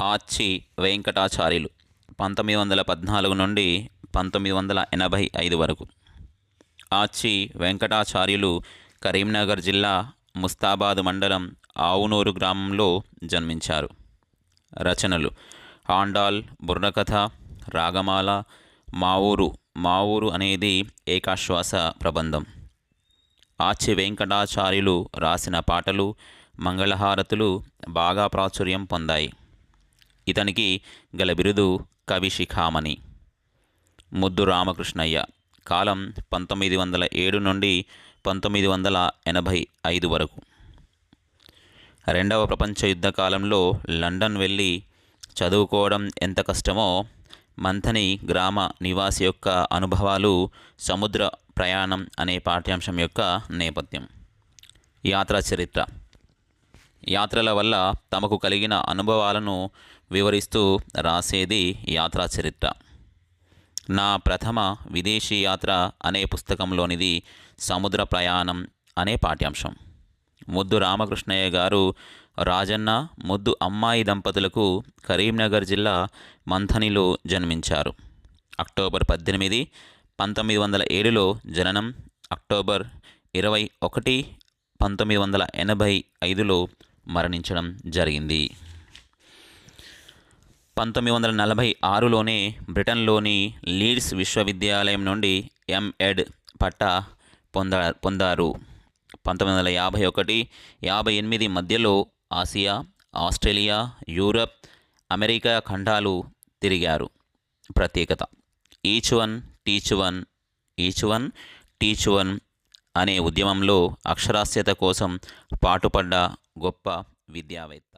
ఆచి వెంకటాచార్యులు. పంతొమ్మిది వందల పద్నాలుగు నుండి పంతొమ్మిది వందల ఎనభై ఐదు వరకు. ఆచి వెంకటాచార్యులు కరీంనగర్ జిల్లా ముస్తాబాద్ మండలం ఆవునూరు గ్రామంలో జన్మించారు. రచనలు ఆండాల్ బుర్రకథ రాగమాల మా ఊరు మా ఊరు అనేది ఏకాశ్వాస ప్రబంధం. ఆచి వెంకటాచార్యులు రాసిన పాటలు మంగళహారతులు బాగా ప్రాచుర్యం పొందాయి. ఇతనికి గల బిరుదు కవిశిఖామణి ముద్దు రామకృష్ణయ్య. కాలం పంతొమ్మిది వందల ఏడు నుండి పంతొమ్మిది వందల ఎనభై ఐదు వరకు. రెండవ ప్రపంచ యుద్ధ కాలంలో లండన్ వెళ్ళి చదువుకోవడం ఎంత కష్టమో మంథని గ్రామ నివాసి యొక్క అనుభవాలు సముద్ర ప్రయాణం అనే పాఠ్యాంశం యొక్క నేపథ్యం. యాత్రా చరిత్ర. యాత్రల వల్ల తమకు కలిగిన అనుభవాలను వివరిస్తూ రాసేది యాత్రా చరిత్ర. నా ప్రథమ విదేశీ యాత్ర అనే పుస్తకంలోనిది సముద్ర ప్రయాణం అనే పాఠ్యాంశం. ముద్దు రామకృష్ణయ్య గారు రాజన్న ముద్దు అమ్మాయి దంపతులకు కరీంనగర్ జిల్లా మంథనిలో జన్మించారు. అక్టోబర్ పద్దెనిమిది పంతొమ్మిది వందల ఏడులో జననం. అక్టోబర్ ఇరవై ఒకటి పంతొమ్మిది వందల ఎనభై ఐదులో మరణించడం జరిగింది. పంతొమ్మిది వందల నలభై ఆరులోనే బ్రిటన్లోని లీడ్స్ విశ్వవిద్యాలయం నుండి ఎంఎడ్ పట్టా పొంద పొందారు. పంతొమ్మిది వందల యాభై ఒకటి యాభై ఎనిమిది మధ్యలో ఆసియా ఆస్ట్రేలియా యూరప్ అమెరికా ఖండాలు తిరిగారు. ప్రత్యేకత each one teach one each one teach one అనే ఉద్యమంలో అక్షరాస్యత కోసం పాటుపడ్డ గొప్ప విద్యావేత్త.